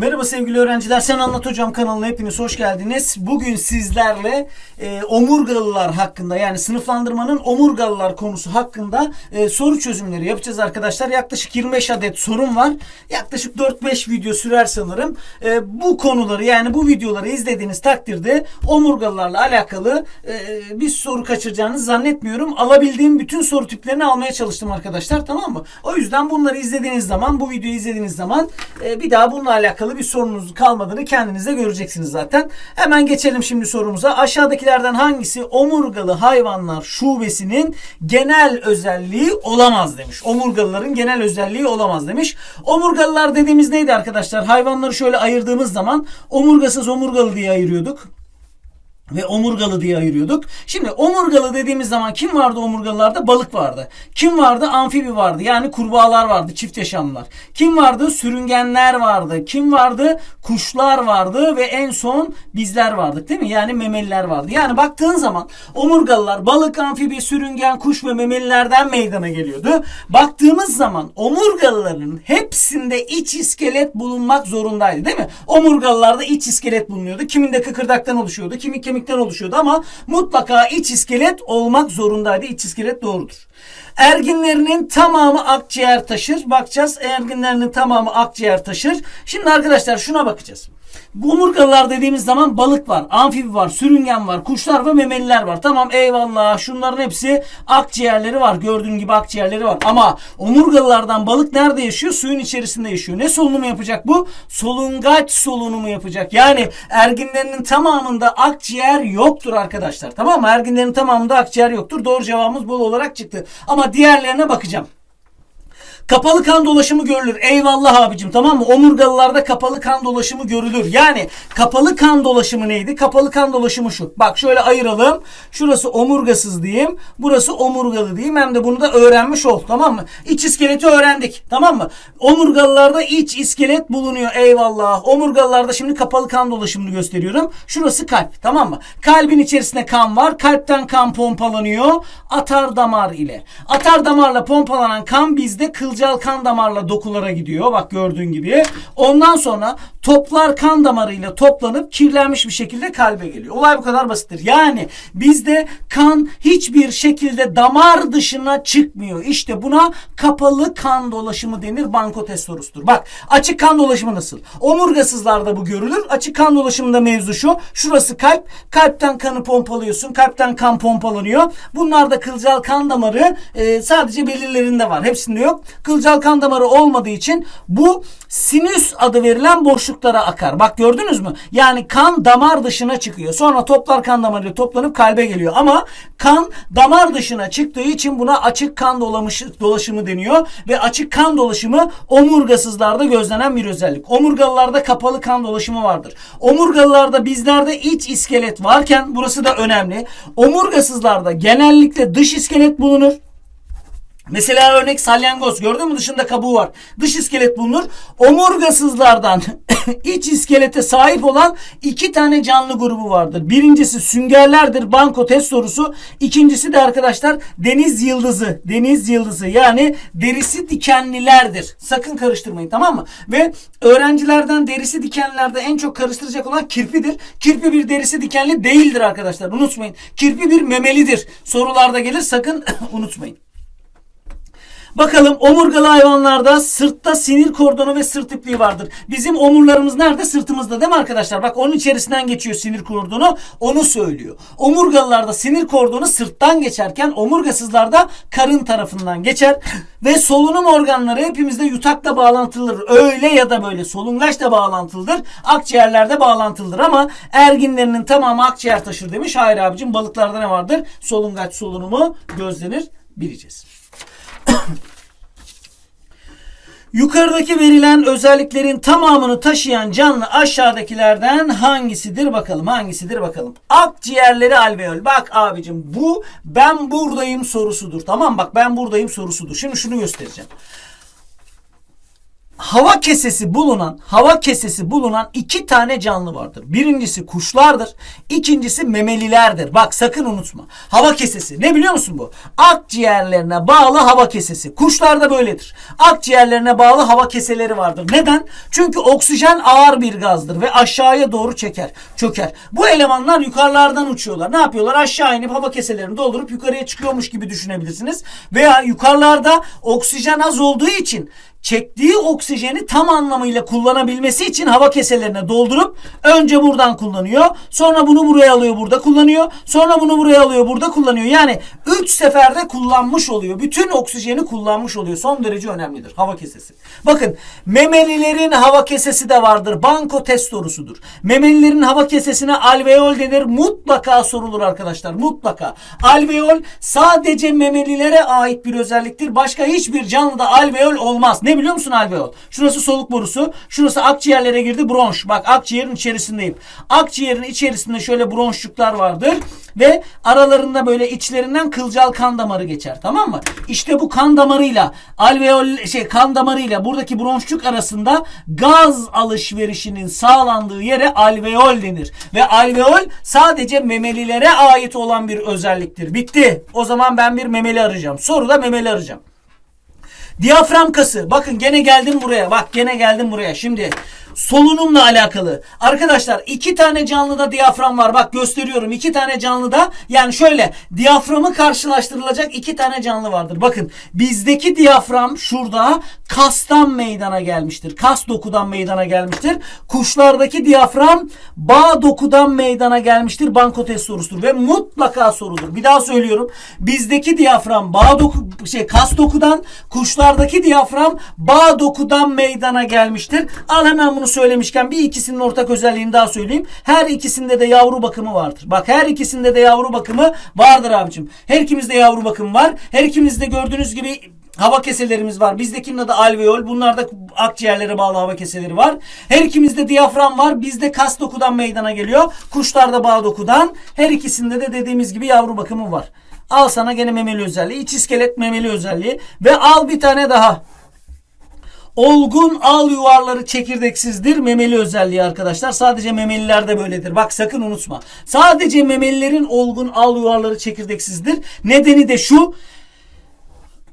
Merhaba sevgili öğrenciler. Sen Anlat Hocam kanalına hepiniz hoş geldiniz. Bugün sizlerle e, omurgalılar hakkında yani sınıflandırmanın omurgalılar konusu hakkında e, soru çözümleri yapacağız arkadaşlar. Yaklaşık 25 adet sorun var. Yaklaşık 4-5 video sürer sanırım. E, bu konuları yani bu videoları izlediğiniz takdirde omurgalılarla alakalı e, bir soru kaçıracağınızı zannetmiyorum. Alabildiğim bütün soru tiplerini almaya çalıştım arkadaşlar tamam mı? O yüzden bunları izlediğiniz zaman bu videoyu izlediğiniz zaman e, bir daha bununla alakalı bir sorunuz kalmadığını kendiniz de göreceksiniz zaten. Hemen geçelim şimdi sorumuza. Aşağıdakilerden hangisi omurgalı hayvanlar şubesinin genel özelliği olamaz demiş. Omurgalıların genel özelliği olamaz demiş. Omurgalılar dediğimiz neydi arkadaşlar? Hayvanları şöyle ayırdığımız zaman omurgasız omurgalı diye ayırıyorduk ve omurgalı diye ayırıyorduk. Şimdi omurgalı dediğimiz zaman kim vardı omurgalılarda? Balık vardı. Kim vardı? Amfibi vardı. Yani kurbağalar vardı, çift yaşamlılar. Kim vardı? Sürüngenler vardı. Kim vardı? Kuşlar vardı ve en son bizler vardık değil mi? Yani memeliler vardı. Yani baktığın zaman omurgalılar balık, amfibi, sürüngen, kuş ve memelilerden meydana geliyordu. Baktığımız zaman omurgalıların hepsinde iç iskelet bulunmak zorundaydı değil mi? Omurgalılarda iç iskelet bulunuyordu. Kiminde kıkırdaktan oluşuyordu, kimi kemikten oluşuyordu ama mutlaka iç iskelet olmak zorundaydı. İç iskelet doğrudur. Erginlerinin tamamı akciğer taşır. Bakacağız erginlerinin tamamı akciğer taşır. Şimdi arkadaşlar şuna bakacağız. Bu omurgalılar dediğimiz zaman balık var, amfibi var, sürüngen var, kuşlar ve memeliler var. Tamam eyvallah şunların hepsi akciğerleri var. Gördüğün gibi akciğerleri var. Ama omurgalılardan balık nerede yaşıyor? Suyun içerisinde yaşıyor. Ne solunumu yapacak bu? Solungaç solunumu yapacak. Yani erginlerinin tamamında akciğer yoktur arkadaşlar. Tamam mı? Erginlerin tamamında akciğer yoktur. Doğru cevabımız bol olarak çıktı. Ama diğerlerine bakacağım. Kapalı kan dolaşımı görülür. Eyvallah abicim tamam mı? Omurgalılarda kapalı kan dolaşımı görülür. Yani kapalı kan dolaşımı neydi? Kapalı kan dolaşımı şu. Bak şöyle ayıralım. Şurası omurgasız diyeyim. Burası omurgalı diyeyim. Hem de bunu da öğrenmiş ol. Tamam mı? İç iskeleti öğrendik. Tamam mı? Omurgalılarda iç iskelet bulunuyor. Eyvallah. Omurgalılarda şimdi kapalı kan dolaşımını gösteriyorum. Şurası kalp. Tamam mı? Kalbin içerisinde kan var. Kalpten kan pompalanıyor. Atar damar ile. Atar damarla pompalanan kan bizde kılcal kan damarla dokulara gidiyor. Bak gördüğün gibi. Ondan sonra toplar kan damarıyla toplanıp kirlenmiş bir şekilde kalbe geliyor. Olay bu kadar basittir. Yani bizde kan hiçbir şekilde damar dışına çıkmıyor. İşte buna kapalı kan dolaşımı denir. Bankotest sorusudur. Bak açık kan dolaşımı nasıl? Omurgasızlarda bu görülür. Açık kan dolaşımında mevzu şu. Şurası kalp. Kalpten kanı pompalıyorsun. Kalpten kan pompalanıyor. Bunlarda kılcal kan damarı e, sadece belirlerinde var. Hepsinde yok. Kılcal kan damarı olmadığı için bu sinüs adı verilen boşluklara akar. Bak gördünüz mü? Yani kan damar dışına çıkıyor. Sonra toplar kan damarıyla toplanıp kalbe geliyor. Ama kan damar dışına çıktığı için buna açık kan dolamışı, dolaşımı deniyor. Ve açık kan dolaşımı omurgasızlarda gözlenen bir özellik. Omurgalılarda kapalı kan dolaşımı vardır. Omurgalılarda bizlerde iç iskelet varken burası da önemli. Omurgasızlarda genellikle dış iskelet bulunur. Mesela örnek salyangoz gördün mü dışında kabuğu var. Dış iskelet bulunur. Omurgasızlardan iç iskelete sahip olan iki tane canlı grubu vardır. Birincisi süngerlerdir banko test sorusu. İkincisi de arkadaşlar deniz yıldızı. Deniz yıldızı yani derisi dikenlilerdir. Sakın karıştırmayın tamam mı? Ve öğrencilerden derisi dikenlilerde en çok karıştıracak olan kirpidir. Kirpi bir derisi dikenli değildir arkadaşlar. Unutmayın. Kirpi bir memelidir. Sorularda gelir sakın unutmayın. Bakalım omurgalı hayvanlarda sırtta sinir kordonu ve sırt ipliği vardır. Bizim omurlarımız nerede? Sırtımızda değil mi arkadaşlar? Bak onun içerisinden geçiyor sinir kordonu. Onu söylüyor. Omurgalılarda sinir kordonu sırttan geçerken omurgasızlarda karın tarafından geçer. Ve solunum organları hepimizde yutakla bağlantılıdır. Öyle ya da böyle solungaçla bağlantılıdır. Akciğerlerde bağlantılıdır ama erginlerinin tamamı akciğer taşır demiş. Hayır abicim balıklarda ne vardır? Solungaç solunumu gözlenir. Bileceğiz. Yukarıdaki verilen özelliklerin tamamını taşıyan canlı aşağıdakilerden hangisidir bakalım hangisidir bakalım. Akciğerleri alveol. Bak abicim bu ben buradayım sorusudur. Tamam bak ben buradayım sorusudur. Şimdi şunu göstereceğim. Hava kesesi bulunan hava kesesi bulunan iki tane canlı vardır. Birincisi kuşlardır. ikincisi memelilerdir. Bak sakın unutma. Hava kesesi ne biliyor musun bu? Akciğerlerine bağlı hava kesesi. Kuşlarda böyledir. Akciğerlerine bağlı hava keseleri vardır. Neden? Çünkü oksijen ağır bir gazdır ve aşağıya doğru çeker, çöker. Bu elemanlar yukarılardan uçuyorlar. Ne yapıyorlar? Aşağı inip hava keselerini doldurup yukarıya çıkıyormuş gibi düşünebilirsiniz. Veya yukarılarda oksijen az olduğu için çektiği oksijeni tam anlamıyla kullanabilmesi için hava keselerine doldurup önce buradan kullanıyor. Sonra bunu buraya alıyor burada kullanıyor. Sonra bunu buraya alıyor burada kullanıyor. Yani 3 seferde kullanmış oluyor. Bütün oksijeni kullanmış oluyor. Son derece önemlidir hava kesesi. Bakın memelilerin hava kesesi de vardır. Banko test sorusudur. Memelilerin hava kesesine alveol denir. Mutlaka sorulur arkadaşlar. Mutlaka. Alveol sadece memelilere ait bir özelliktir. Başka hiçbir canlıda alveol olmaz. Ne biliyor musun alveol? Şurası soluk borusu. Şurası akciğerlere girdi bronş. Bak akciğerin içerisindeyim. Akciğerin içerisinde şöyle bronşluklar vardır. Ve aralarında böyle içlerinden kılcal kan damarı geçer. Tamam mı? İşte bu kan damarıyla alveol şey kan damarıyla buradaki bronşluk arasında gaz alışverişinin sağlandığı yere alveol denir. Ve alveol sadece memelilere ait olan bir özelliktir. Bitti. O zaman ben bir memeli arayacağım. Soruda memeli arayacağım. Diyafram kası. Bakın gene geldim buraya. Bak gene geldim buraya. Şimdi solunumla alakalı. Arkadaşlar iki tane canlıda diyafram var. Bak gösteriyorum. iki tane canlıda yani şöyle diyaframı karşılaştırılacak iki tane canlı vardır. Bakın bizdeki diyafram şurada kastan meydana gelmiştir. Kas dokudan meydana gelmiştir. Kuşlardaki diyafram bağ dokudan meydana gelmiştir. Banko test sorusudur ve mutlaka sorulur. Bir daha söylüyorum. Bizdeki diyafram bağ doku şey kas dokudan, kuşlardaki diyafram bağ dokudan meydana gelmiştir. Al hemen bunu söylemişken bir ikisinin ortak özelliğini daha söyleyeyim. Her ikisinde de yavru bakımı vardır. Bak her ikisinde de yavru bakımı vardır abicim. Her ikimizde yavru bakımı var. Her ikimizde gördüğünüz gibi hava keselerimiz var. Bizdekinin adı alveol. Bunlarda akciğerlere bağlı hava keseleri var. Her ikimizde diyafram var. Bizde kas dokudan meydana geliyor. Kuşlarda bağ dokudan. Her ikisinde de dediğimiz gibi yavru bakımı var. Al sana gene memeli özelliği. İç iskelet memeli özelliği. Ve al bir tane daha. Olgun al yuvarları çekirdeksizdir. Memeli özelliği arkadaşlar. Sadece memelilerde böyledir. Bak sakın unutma. Sadece memelilerin olgun al yuvarları çekirdeksizdir. Nedeni de şu.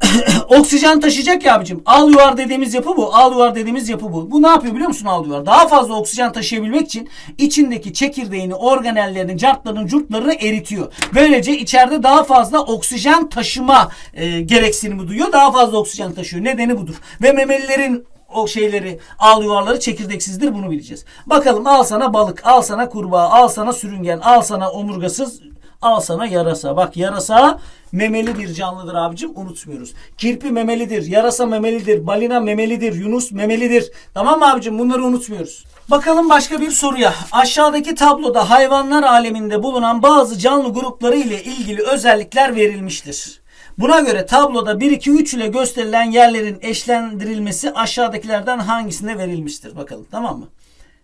oksijen taşıyacak ya abicim. Al yuvar dediğimiz yapı bu. Al yuvar dediğimiz yapı bu. Bu ne yapıyor biliyor musun al yuvar? Daha fazla oksijen taşıyabilmek için içindeki çekirdeğini, organellerini, cartlarını, curtlarını eritiyor. Böylece içeride daha fazla oksijen taşıma e, gereksinimi duyuyor. Daha fazla oksijen taşıyor. Nedeni budur. Ve memelilerin o şeyleri al yuvarları çekirdeksizdir bunu bileceğiz. Bakalım al sana balık, al sana kurbağa, al sana sürüngen, al sana omurgasız, al sana yarasa. Bak yarasa memeli bir canlıdır abicim unutmuyoruz. Kirpi memelidir, yarasa memelidir, balina memelidir, yunus memelidir. Tamam mı abicim bunları unutmuyoruz. Bakalım başka bir soruya. Aşağıdaki tabloda hayvanlar aleminde bulunan bazı canlı grupları ile ilgili özellikler verilmiştir. Buna göre tabloda 1, 2, 3 ile gösterilen yerlerin eşlendirilmesi aşağıdakilerden hangisine verilmiştir? Bakalım tamam mı?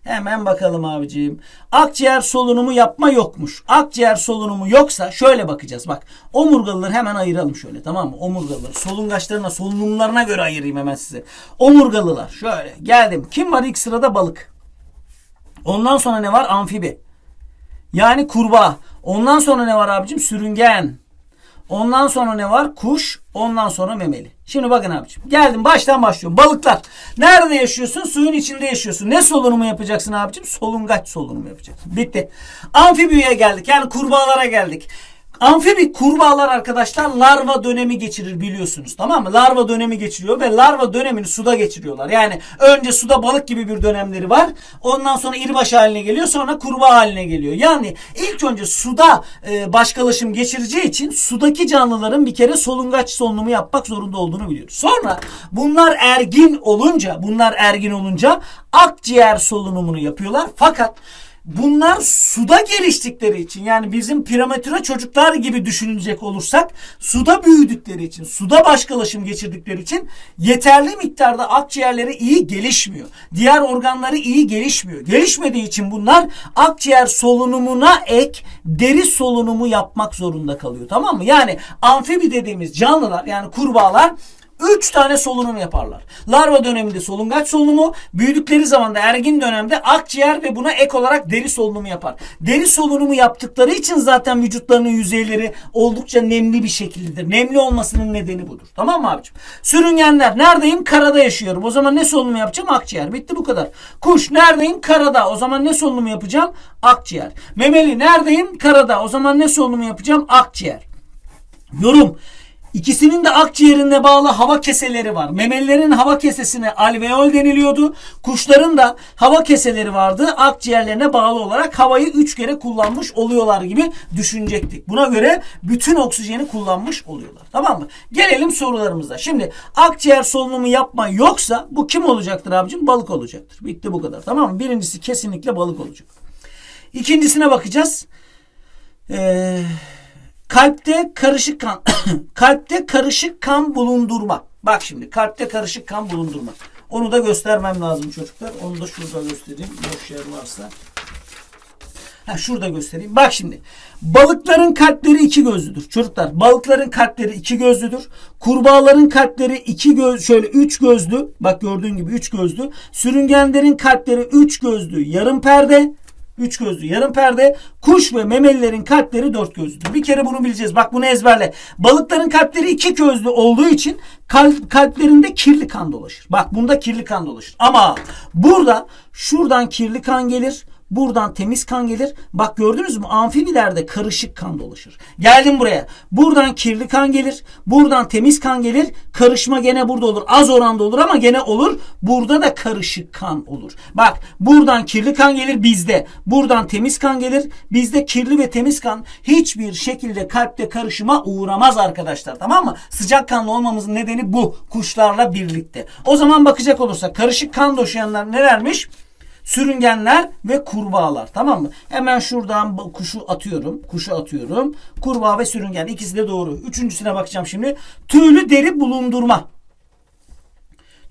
Hemen bakalım abiciğim. Akciğer solunumu yapma yokmuş. Akciğer solunumu yoksa şöyle bakacağız. Bak omurgalıları hemen ayıralım şöyle tamam mı? Omurgalıları solungaçlarına solunumlarına göre ayırayım hemen size. Omurgalılar şöyle geldim. Kim var ilk sırada balık. Ondan sonra ne var? Amfibi. Yani kurbağa. Ondan sonra ne var abicim? Sürüngen. Ondan sonra ne var? Kuş. Ondan sonra memeli. Şimdi bakın abicim. Geldim baştan başlıyorum. Balıklar. Nerede yaşıyorsun? Suyun içinde yaşıyorsun. Ne solunumu yapacaksın abicim? Solungaç solunumu yapacaksın. Bitti. Amfibiye geldik. Yani kurbağalara geldik. Amfibi kurbağalar arkadaşlar larva dönemi geçirir biliyorsunuz. Tamam mı? Larva dönemi geçiriyor ve larva dönemini suda geçiriyorlar. Yani önce suda balık gibi bir dönemleri var. Ondan sonra iribaş haline geliyor. Sonra kurbağa haline geliyor. Yani ilk önce suda e, başkalaşım geçireceği için sudaki canlıların bir kere solungaç solunumu yapmak zorunda olduğunu biliyoruz. Sonra bunlar ergin olunca, bunlar ergin olunca akciğer solunumunu yapıyorlar. Fakat Bunlar suda geliştikleri için yani bizim prematüre çocuklar gibi düşünecek olursak suda büyüdükleri için, suda başkalaşım geçirdikleri için yeterli miktarda akciğerleri iyi gelişmiyor. Diğer organları iyi gelişmiyor. Gelişmediği için bunlar akciğer solunumuna ek deri solunumu yapmak zorunda kalıyor. Tamam mı? Yani amfibi dediğimiz canlılar yani kurbağalar 3 tane solunum yaparlar. Larva döneminde solungaç solunumu, büyüdükleri zaman da ergin dönemde akciğer ve buna ek olarak deri solunumu yapar. Deri solunumu yaptıkları için zaten vücutlarının yüzeyleri oldukça nemli bir şekildedir. Nemli olmasının nedeni budur. Tamam mı abicim? Sürüngenler neredeyim? Karada yaşıyorum. O zaman ne solunumu yapacağım? Akciğer. Bitti bu kadar. Kuş neredeyim? Karada. O zaman ne solunumu yapacağım? Akciğer. Memeli neredeyim? Karada. O zaman ne solunumu yapacağım? Akciğer. Yorum. İkisinin de akciğerine bağlı hava keseleri var. Memelilerin hava kesesine alveol deniliyordu. Kuşların da hava keseleri vardı. Akciğerlerine bağlı olarak havayı 3 kere kullanmış oluyorlar gibi düşünecektik. Buna göre bütün oksijeni kullanmış oluyorlar. Tamam mı? Gelelim sorularımıza. Şimdi akciğer solunumu yapma yoksa bu kim olacaktır abicim? Balık olacaktır. Bitti bu kadar. Tamam mı? Birincisi kesinlikle balık olacak. İkincisine bakacağız. Eee kalpte karışık kan kalpte karışık kan bulundurma. Bak şimdi kalpte karışık kan bulundurma. Onu da göstermem lazım çocuklar. Onu da şurada göstereyim. Boş yer varsa. Ha şurada göstereyim. Bak şimdi. Balıkların kalpleri iki gözlüdür. Çocuklar balıkların kalpleri iki gözlüdür. Kurbağaların kalpleri iki göz şöyle üç gözlü. Bak gördüğün gibi üç gözlü. Sürüngenlerin kalpleri üç gözlü. Yarım perde. Üç gözlü yarım perde. Kuş ve memelilerin kalpleri dört gözlüdür. Bir kere bunu bileceğiz. Bak bunu ezberle. Balıkların kalpleri iki gözlü olduğu için kalp, kalplerinde kirli kan dolaşır. Bak bunda kirli kan dolaşır. Ama burada şuradan kirli kan gelir. Buradan temiz kan gelir. Bak gördünüz mü? Amfibilerde karışık kan dolaşır. Geldim buraya. Buradan kirli kan gelir. Buradan temiz kan gelir. Karışma gene burada olur. Az oranda olur ama gene olur. Burada da karışık kan olur. Bak buradan kirli kan gelir bizde. Buradan temiz kan gelir. Bizde kirli ve temiz kan hiçbir şekilde kalpte karışıma uğramaz arkadaşlar. Tamam mı? Sıcak kanlı olmamızın nedeni bu. Kuşlarla birlikte. O zaman bakacak olursak karışık kan taşıyanlar nelermiş? Sürüngenler ve kurbağalar tamam mı? Hemen şuradan kuşu atıyorum. Kuşu atıyorum. Kurbağa ve sürüngen ikisi de doğru. Üçüncüsüne bakacağım şimdi. Tüylü deri bulundurma.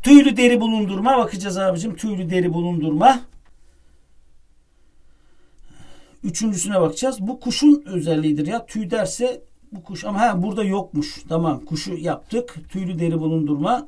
Tüylü deri bulundurma bakacağız abicim. Tüylü deri bulundurma. Üçüncüsüne bakacağız. Bu kuşun özelliğidir ya. Tüy derse bu kuş ama ha burada yokmuş. Tamam kuşu yaptık. Tüylü deri bulundurma.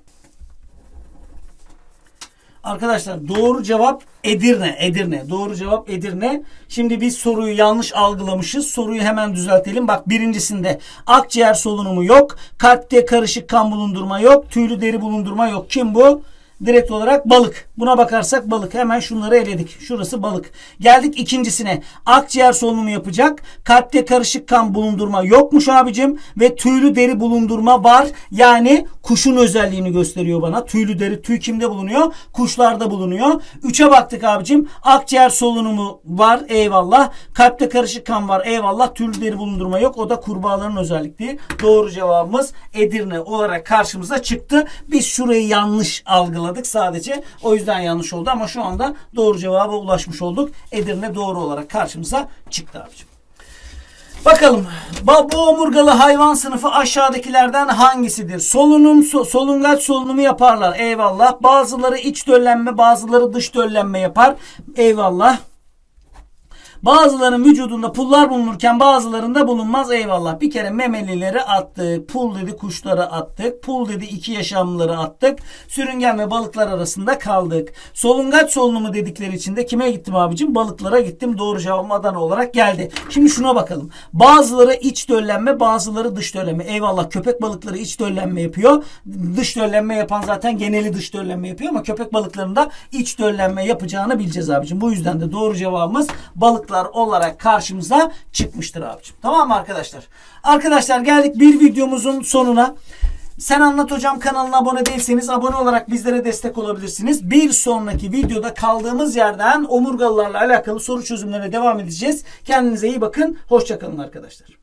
Arkadaşlar doğru cevap Edirne. Edirne. Doğru cevap Edirne. Şimdi biz soruyu yanlış algılamışız. Soruyu hemen düzeltelim. Bak birincisinde akciğer solunumu yok. Kalpte karışık kan bulundurma yok. Tüylü deri bulundurma yok. Kim bu? Direkt olarak balık. Buna bakarsak balık. Hemen şunları eledik. Şurası balık. Geldik ikincisine. Akciğer solunumu yapacak. Kalpte karışık kan bulundurma yokmuş abicim. Ve tüylü deri bulundurma var. Yani kuşun özelliğini gösteriyor bana. Tüylü deri tüy kimde bulunuyor? Kuşlarda bulunuyor. Üçe baktık abicim. Akciğer solunumu var. Eyvallah. Kalpte karışık kan var. Eyvallah. Tüylü deri bulundurma yok. O da kurbağaların özellikleri. Doğru cevabımız Edirne olarak karşımıza çıktı. Biz şurayı yanlış algıladık sadece. O yüzden yanlış oldu ama şu anda doğru cevaba ulaşmış olduk. Edirne doğru olarak karşımıza çıktı abicim. Bakalım bu omurgalı hayvan sınıfı aşağıdakilerden hangisidir? Solunum so- solungaç solunumu yaparlar. Eyvallah. Bazıları iç döllenme, bazıları dış döllenme yapar. Eyvallah. Bazılarının vücudunda pullar bulunurken bazılarında bulunmaz eyvallah. Bir kere memelileri attık. Pul dedi kuşları attık. Pul dedi iki yaşamlıları attık. Sürüngen ve balıklar arasında kaldık. Solungaç solunumu dedikleri için de kime gittim abicim? Balıklara gittim. Doğru cevabım Adana olarak geldi. Şimdi şuna bakalım. Bazıları iç döllenme bazıları dış döllenme. Eyvallah köpek balıkları iç döllenme yapıyor. Dış döllenme yapan zaten geneli dış döllenme yapıyor ama köpek balıklarında iç döllenme yapacağını bileceğiz abicim. Bu yüzden de doğru cevabımız balıklar olarak karşımıza çıkmıştır abicim. Tamam mı arkadaşlar? Arkadaşlar geldik bir videomuzun sonuna. Sen Anlat Hocam kanalına abone değilseniz abone olarak bizlere destek olabilirsiniz. Bir sonraki videoda kaldığımız yerden omurgalılarla alakalı soru çözümlerine devam edeceğiz. Kendinize iyi bakın. Hoşçakalın arkadaşlar.